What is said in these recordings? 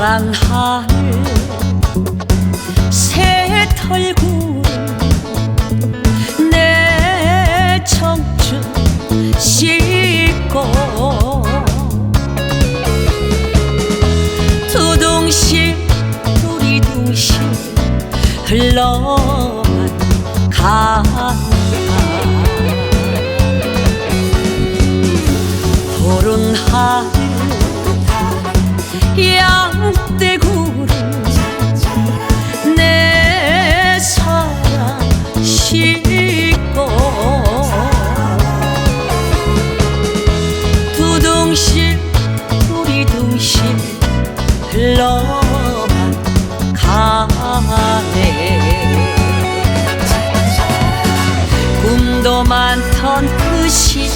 파란 하늘 새털구름 내 청춘 씻고 두둥실 두리둥실 흘러만 간다 푸른 하늘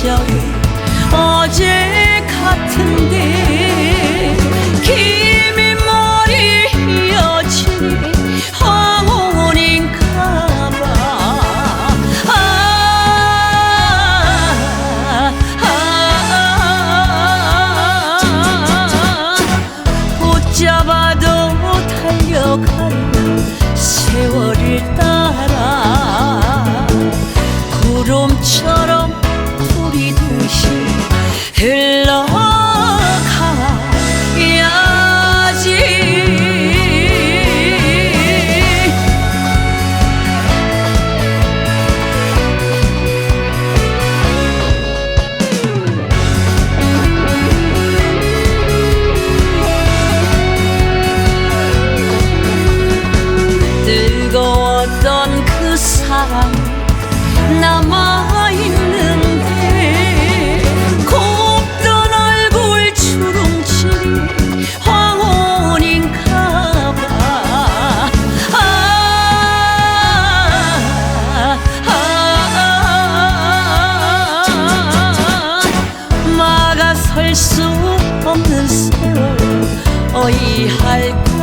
시절 어제 같은데 김이 머리 휘어진 황혼인가봐. 아, 아, 아, 붙잡아도 달려가는 세월을 따라 할 수 없는 세월 어이할